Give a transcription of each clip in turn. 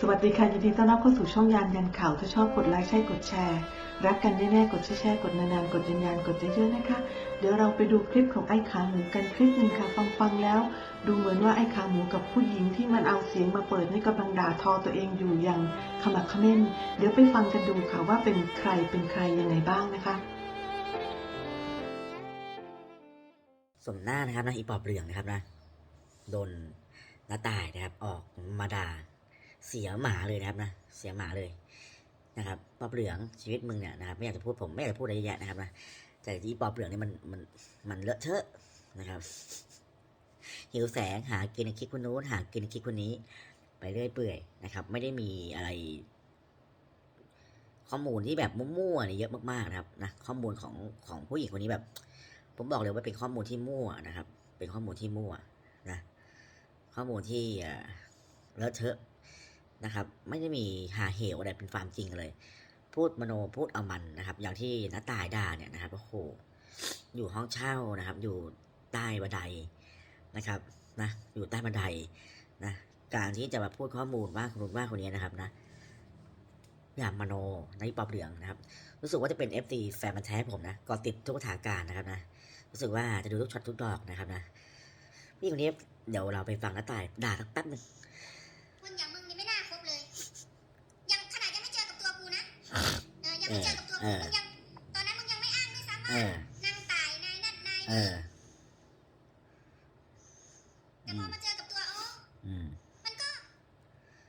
สวัสดีค่ะ ยินดีต้อนรับเข้าสู่ช่องยานยันข่าว ถ้าชอบกดไลค์ใช่กดแชร์ รักกันแน่ๆ กดแชร์กดนานๆ กดยันๆกดเยอะๆนะคะ เดี๋ยวเราไปดูคลิปของไอ้ขาหมูกันคลิปหนึ่งค่ะฟังๆแล้ว ดูเหมือนว่าไอ้ขาหมูกับผู้หญิงที่มันเอาเสียงมาเปิดนี่กำลังด่าทอตัวเองอยู่อย่างขมักเขม้น เดี๋ยวไปฟังกันดูค่ะว่าเป็นใครเป็นใครยังไงบ้างนะคะสมหน้านะครับนะอีปอบเหลืองนะครับนะโดนน้าตายนะครับออกมาด่า เสียหมาเลยนะครับนะเสียหมาเลยนะครับปอบเหลืองชีวิตมึงเนี่ยนะครับไม่อยากจะพูดผมไม่อยากจะพูดอะไรเยอะแยะนะครับนะแต่ที่ปอบเหลืองนี่มันมันมันเลอะเทอะนะครับหิวแสงหากินคลิกคนนู้นหากินคลิกคนนี้ ไปเรื่อยเปื่อยนะครับ ไม่ได้มีอะไร ข้อมูลที่แบบมั่วๆเนี่ยเยอะมากๆนะครับนะข้อมูลของของผู้หญิงคนนี้แบบ ผมบอกเลยว่าเป็นข้อมูลที่มั่วนะครับ เป็นข้อมูลที่มั่วนะข้อมูลที่เอ่อเลอะเทอะ นะครับ ไม่ได้มีหาเหวอะไรเป็นความจริงเลย พูดมโนพูดเอามันนะครับ อย่างที่น้าตายด่าเนี่ยนะครับโอ้โหอยู่ห้องเช่านะครับ อยู่ใต้บันไดนะครับนะอยู่ใต้บันไดนะการที่จะมาพูดข้อมูลว่าคนนู้นว่าคนนี้นะครับนะอย่างมโนในปอบเหลืองนะครับ รู้สึกว่าจะเป็น FT แฟนมันแท้ผมนะก็ติดทุกสถานการณ์นะครับนะรู้สึกว่าจะดูทุกช็อตทุกดอกนะครับนะพี่คนนี้เดี๋ยวเราไปฟังน้าตายด่าสักแป๊บหนึ่ง เออยังเจอกับตัวเอกูอมึงยังตอนนั้นมึงยังไม่อ้างด้วยซ้ำว่านางตายนายนั่นนายเอนี่อแต่พอมาเจอกับตัวโอ้มันก็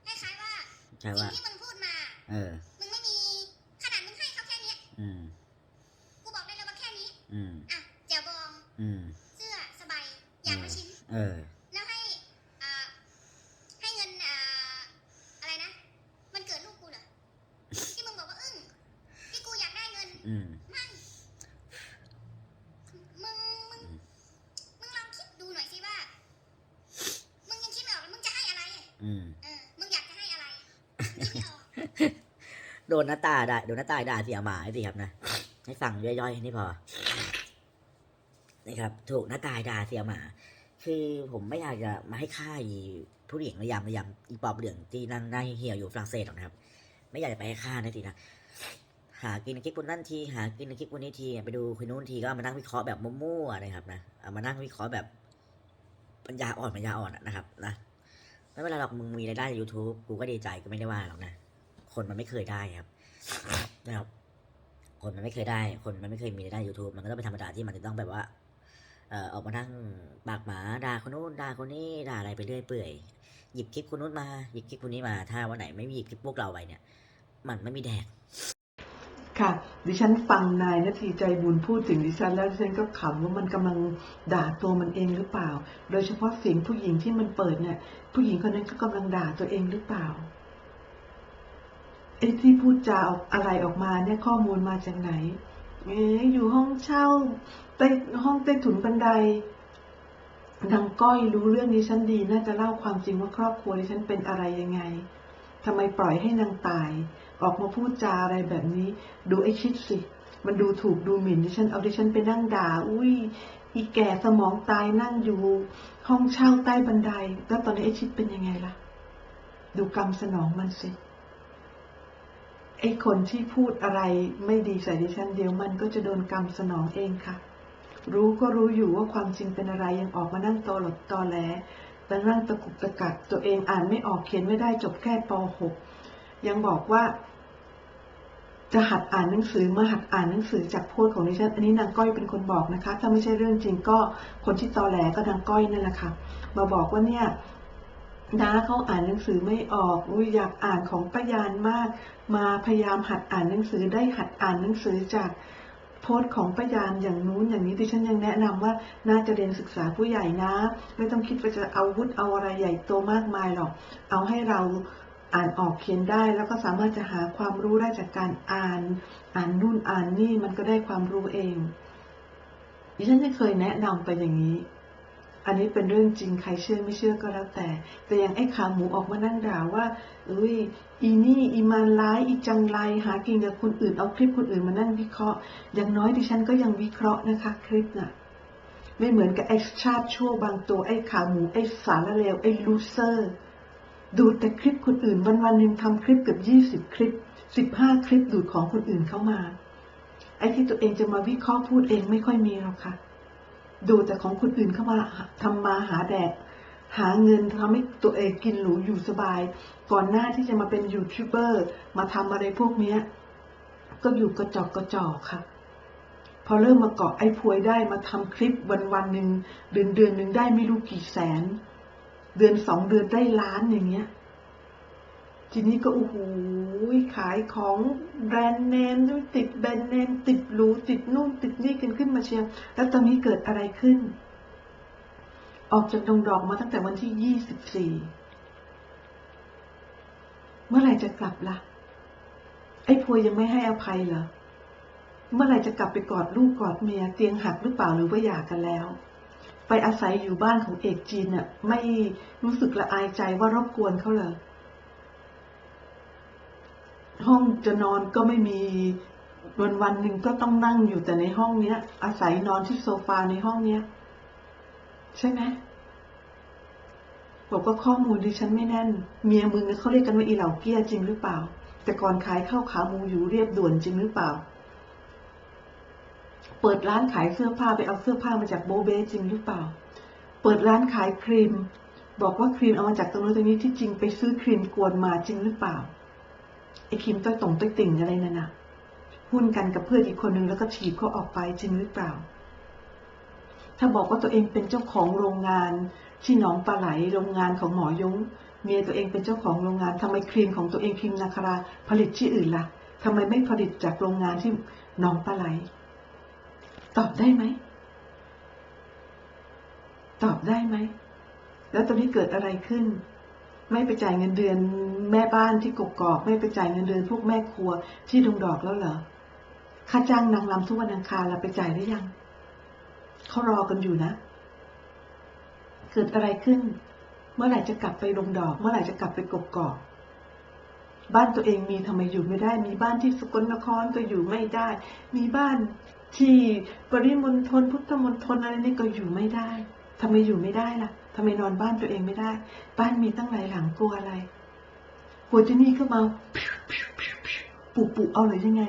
คล้ายๆว่าใช่สิ่งที่มึงพูดมาเออมึงไม่มีขนาดมึงให้เขาแค่นี้กูบอกได้เลยว่าแค่นี้อะเจียวบองเสื้อสบายอย่างละชิ้นเออ แล้วให้ อ่า ให้เงิน อ่า อะไรนะ มันเกิดลูกกูเหรอ ที่มึงบอกว่าอึ้งที่กูอยากได้เงิน อืมไม่มึงมึงอืมมึงลองคิดดูหน่อยสิว่า มึงยังคิดไม่ออกเลยมึงจะให้อะไร อืมเออ มึงอยากจะให้อะไรคิดไม่ออกโดนน้าตาด่าโดนน้าตายด่าเสียหมาให้สิครับนะให้ฟังย่อยๆนี่พอนะครับ ถูกน้าตายด่าเสียหมา คือผมไม่อยากจะมาให้ค่าอีผู้หญิงระยำระยำอีปอบเหลืองที่นั่งได้เหี่ยวอยู่ฝรั่งเศสหรอกนะครับ ไม่อยากจะไปให้ค่านะสินะ หากินคลิปคนนั่นที หากินคลิปคนนี้ทีไปดูคนนู้นทีก็มานั่งวิเคราะห์แบบมั่วๆนะครับนะเอามานั่งวิเคราะห์แบบปัญญาอ่อนปัญญาอ่อนนะครับนะไม่เป็นไรหรอกมึงมีรายได้จาก YouTube กูก็ดีใจก็ไม่ได้ว่าหรอกนะคนมันไม่เคยได้ครับนะครับคนมันไม่เคยได้ คนมันไม่เคยมีรายได้ YouTube มันก็ต้องเป็นธรรมดาที่มันจะต้องแบบว่าเอ่อออกมานั่งปากหมาด่าคนนู้นด่าคนนี้ด่าอะไรไปเรื่อยเปื่อยหยิบคลิปคนนู้นมาหยิบคลิปคนนี้มา ถ้าวันไหนไม่มีคลิปพวกเราไปเนี่ย มันไม่มีแดก ค่ะ ดิฉันฟังนายนาทีใจบุญพูดถึงดิฉันแล้วดิฉันก็ขำว่ามันกำลังด่าตัวมันเองหรือเปล่า โดยเฉพาะเสียงผู้หญิงที่มันเปิดเนี่ย ผู้หญิงคนนั้นก็กำลังด่าตัวเองหรือเปล่าไอ้ที่พูดจาออกอะไรออกมาเนี่ยข้อมูลมาจากไหนเอ๊อยู่ห้องเช่าใต้ห้องใต้ถุนบันไดนางก้อยรู้เรื่องดิฉันดี น่าจะเล่าความจริงว่าครอบครัวดิฉันเป็นอะไรยังไง ทำไมปล่อยให้นางตาย ออกมาพูดจาอะไรแบบนี้ ดูไอ้ชิดสิ มันดูถูกดูหมิ่นดิฉันเอาดิฉันไปนั่งด่า อุ้ยอีแก่สมองตายนั่งอยู่ ห้องเช่าใต้บันได แล้วตอนนี้ไอ้ชิดเป็นยังไงล่ะ ดูกรรมสนองมันสิไอ้คนที่พูดอะไรไม่ดีใส่ดิฉันเดี๋ยวมันก็จะโดนกรรมสนองเองค่ะ รู้ก็รู้อยู่ว่าความจริงเป็นอะไรยังออกมานั่งตอหลดตอแหล แต่นั่งตะกุกตะกักตัวเองอ่านไม่ออกเขียนไม่ได้จบแค่ป .6 ยังบอกว่า จะหัดอ่านหนังสือมาหัดอ่านหนังสือจากพสต์ของดิฉันอันนี้นางก้อยเป็นคนบอกนะคะ ถ้าไม่ใช่เรื่องจริงก็คนที่ตอแหลก็นางก้อยนั่นแหละค่ะ มาบอกว่าเนี่ยน้าเขาอ่านหนังสือไม่ออกอุ้ยอยากอ่านของป้ายานมาก มาพยายามหัดอ่านหนังสือได้หัดอ่านหนังสือจาก พสต์ของป้ายานอย่างนู้นอย่างนี้ดิฉันยังแนะนำว่าน่าจะเรียนศึกษาผู้ใหญ่นะ ไม่ต้องคิดว่าจะเอาวุธเอาอะไรใหญ่โตมากมายหรอก เอาให้เราอ่านออกเขียนได้แล้วก็สามารถจะหาความรู้ได้จากการอ่าน อ่านนู่นอ่านนี่มันก็ได้ความรู้เองดิฉันจะเคยแนะนำไปอย่างนี้ อันนี้เป็นเรื่องจริงใครเชื่อไม่เชื่อก็แล้วแต่ แต่อย่างไอ้ขาหมูออกมานั่งด่าว่า เอ้ยอีนี่อีมารร้ายอีจังไรหากินกับคนอื่นเอาคลิปคนอื่นมานั่งวิเคราะห์ อย่างน้อยดิฉันก็ยังวิเคราะห์นะคะ คลิปน่ะไม่เหมือนกับไอ้ชาติชั่วบางตัวไอ้ขาหมูไอ้สารเลวไอ้ลูเซอร์ ดูแต่คลิปคนอื่นวันวันหนึ่งทำคลิปเกือบยี่สิบคลิปสิบห้าคลิปดูดของคนอื่นเข้ามา ไอ้ที่ตัวเองจะมาวิเคราะห์พูดเองไม่ค่อยมีหรอกค่ะ ดูแต่ของคนอื่นเข้ามาทำมาหาแดกหาเงินทำให้ตัวเองกินหรูอยู่สบาย ก่อนหน้าที่จะมาเป็นยูทูบเบอร์มาทำอะไรพวกเนี้ย ก็อยู่กระจอกกระจอกค่ะ พอเริ่มมาเกาะไอ้พวยได้มาทำคลิปวันวันหนึ่งเดือนเดือนหนึ่งได้ไม่รู้กี่แสน เดือนสองเดือนได้ล้านอย่างเงี้ย ทีนี้ก็โอ้โหขายของแบรนด์เนมติดแบรนด์เนมติดหรูติดนู่นติดนี่กันขึ้นมาเชียวแล้วตอนนี้เกิดอะไรขึ้น ออกจากดงดอกมาตั้งแต่วันที่ยี่สิบสี่เมื่อไหร่จะกลับล่ะ ไอ้พวยยังไม่ให้อภัยเหรอ เมื่อไหร่จะกลับไปกอดลูกกอดเมียเตียงหักหรือเปล่าหรือว่าหย่ากันแล้ว ไปอาศัยอยู่บ้านของเอกจีนน่ะ ไม่รู้สึกละอายใจว่ารบกวนเขาเลย ห้องจะนอนก็ไม่มีวันวันหนึ่งก็ต้องนั่งอยู่แต่ในห้องเนี้ย อาศัยนอนที่โซฟาในห้องเนี้ย ใช่ไหมบอกว่าข้อมูลดิฉันไม่แน่น เมียมึงเนี่ยเขาเรียกกันว่าอีเหล่าเกี้ยจริงหรือเปล่า แต่ก่อนขายข้าวขาหมูอยู่เรียบด่วนจริงหรือเปล่า เปิดร้านขายเสื้อผ้าไปเอาเสื้อผ้ามาจากโบเบจริงหรือเปล่า เปิดร้านขายครีม บอกว่าครีมเอามาจากตรงนู้นตรงนี้ที่จริงไปซื้อครีมกวนมาจริงหรือเปล่า ไอ้ครีมต้อยตงต้อยติ่งอะไรนั่นน่ะหุ้นกันกับเพื่อนอีกคนนึงแล้วก็ถีบเขาออกไปจริงหรือเปล่า ถ้าบอกว่าตัวเองเป็นเจ้าของโรงงาน ที่หนองปลาไหลโรงงานของหมอยงเมียตัวเองเป็นเจ้าของโรงงานทำไมครีมของตัวเองครีมนาคาราผลิตที่อื่นล่ะทำไมไม่ผลิตจากโรงงานที่หนองปลาไหล ตอบได้ไหมตอบได้ไหม แล้วตอนนี้เกิดอะไรขึ้น ไม่ไปจ่ายเงินเดือนแม่บ้านที่กกอกไม่ไปจ่ายเงินเดือนพวกแม่ครัวที่ดงดอกแล้วเหรอค่าจ้างนางรำทุกวันอังคารเราไปจ่ายหรือยังเขารอกันอยู่นะ เกิดอะไรขึ้น เมื่อไหร่จะกลับไปดงดอก เมื่อไหร่จะกลับไปกกอกบ้านตัวเองมีทำไมอยู่ไม่ได้ มีบ้านที่สกลนครก็อยู่ไม่ได้ มีบ้านที่ปริมณฑลพุทธมณฑลอะไรนี่ก็อยู่ไม่ได้ทำไมอยู่ไม่ได้ล่ะ ทำไมนอนบ้านตัวเองไม่ได้ บ้านมีตั้งหลายหลังกลัวอะไรกลัวที่นี่ก็มาปุปุเอาเลยยังไง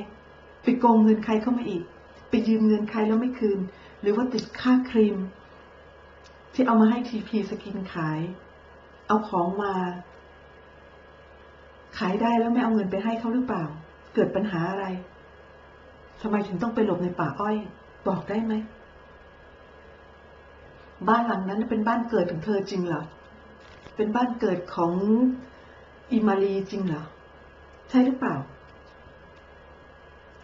ไปโกงเงินใครเข้ามาอีก ไปยืมเงินใครแล้วไม่คืน หรือว่าติดค่าครีม ที่เอามาให้ทีพีสกินขาย เอาของมา ขายได้แล้วไม่เอาเงินไปให้เขาหรือเปล่า เกิดปัญหาอะไรทำไมถึงต้องไปหลบในป่าอ้อย บอกได้ไหม บ้านหลังนั้นเป็นบ้านเกิดของเธอจริงเหรอ เป็นบ้านเกิดของอิมารีจริงเหรอ ใช่หรือเปล่า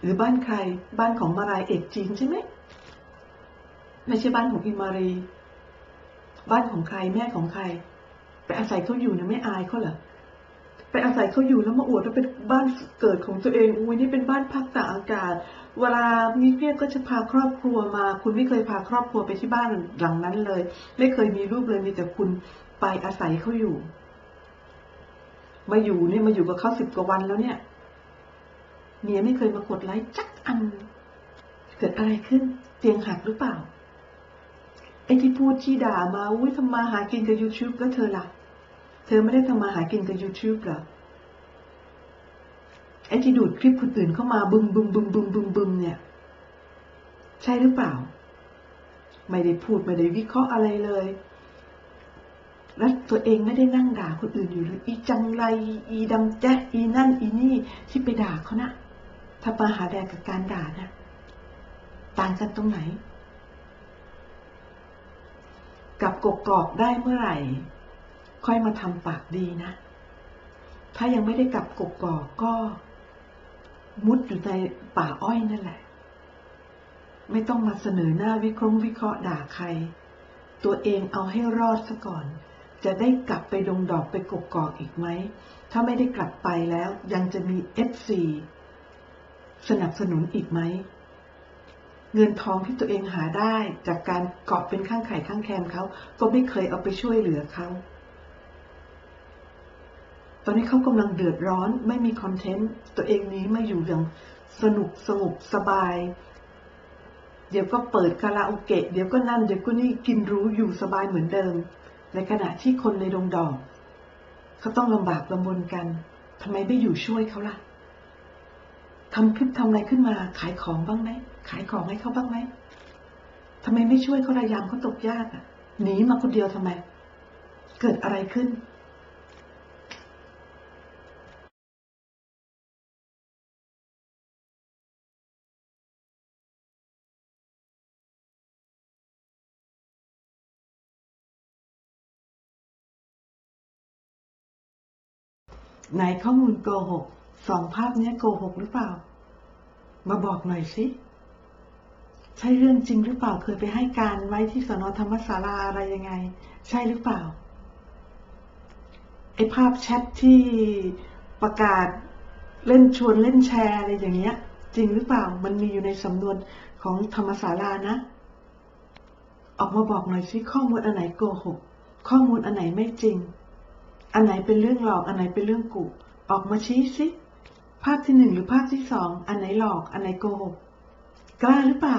หรือบ้านใคร บ้านของมารายเอกจีนใช่ไหม ไม่ใช่บ้านของอิมารี บ้านของใครแม่ของใคร ไปอาศัยเขาอยู่นะไม่อายเขาเหรอ ไปอาศัยเขาอยู่แล้วมาอวดว่าเป็นบ้านเกิดของตัวเอง อุ้ยนี่เป็นบ้านพักตากอากาศ เวลามีเพื่อนก็จะพาครอบครัวมา คุณไม่เคยพาครอบครัวไปที่บ้านหลังนั้นเลย ไม่เคยมีรูปเลยมีแต่คุณไปอาศัยเขาอยู่ มาอยู่เนี่ยมาอยู่กับเขาสิบกว่าวันแล้วเนี่ยเมียไม่เคยมากดไลค์จักอัน เกิดอะไรขึ้น เตียงหักหรือเปล่าไอ้ที่พูดที่ด่ามาอุ้ยทำมาหากินกับ YouTube แล้วเธอล่ะ เธอไม่ได้ทำมาหากินกับ YouTube หรอ ไอ้ที่ดูดคลิปคนอื่นเข้ามาบึมบึมบึมบึมบึมบึมเนี่ย ใช่หรือเปล่า ไม่ได้พูดไม่ได้วิเคราะห์อะไรเลย แล้วตัวเองไม่ได้นั่งด่าคนอื่นอยู่หรืออีจังไร อีดำแจ๊อีนั่นอีนี่ที่ไปด่าเขานะถ้ามาหาแดกกับการด่านะต่างกันตรงไหน กับกกอกได้เมื่อไหร่ ค่อยมาทำปากดีนะ ถ้ายังไม่ได้กลับกกอกก็ มุดอยู่ในป่าอ้อยนั่นแหละ ไม่ต้องมาเสนอหน้าวิเคราะห์วิเคราะห์ด่าใคร ตัวเองเอาให้รอดซะก่อน จะได้กลับไปดงดอกไปกกอกอีกไหม ถ้าไม่ได้กลับไปแล้วยังจะมีเอฟซีสนับสนุนอีกไหม เงินทองที่ตัวเองหาได้จากการเกาะเป็นข้างไข่ข้างแคมเขาก็ไม่เคยเอาไปช่วยเหลือเขา ตอนนี้เขากำลังเดือดร้อนไม่มีคอนเทนต์ตัวเองนี้มาอยู่อย่างสนุกสงบสบาย เดี๋ยวก็เปิดคาราโอเกะเดี๋ยวก็นั่นเดี๋ยวก็นี่กินรู้อยู่สบายเหมือนเดิม ในขณะที่คนในดงดอกเขาต้องลำบากลำบนกันทำไมไม่อยู่ช่วยเขาล่ะทำคลิปทำอะไรขึ้นมาขายของบ้างไหมขายของให้เขาบ้างไหมทำไมไม่ช่วยเขาระยามเขาตกยากอะหนีมาคนเดียวทำไม เกิดอะไรขึ้น ไหนข้อมูลโกหกสองภาพนี้โกหกหรือเปล่า มาบอกหน่อยสิใช่เรื่องจริงหรือเปล่าเคยไปให้การไว้ที่สนธรรมศาลาอะไรยังไง ใช่หรือเปล่าไอภาพแชทที่ประกาศเล่นชวนเล่นแชร์อะไรอย่างเงี้ย จริงหรือเปล่ามันมีอยู่ในสำนวนของธรรมศาลานะ ออกมาบอกหน่อยสิข้อมูลอันไหนโกหกข้อมูลอันไหนไม่จริง อันไหนเป็นเรื่องหลอก อันไหนเป็นเรื่องกุ ออกมาชี้สิ ภาพที่หนึ่งหรือภาพที่สอง อันไหนหลอก อันไหนโกหก กล้าหรือเปล่า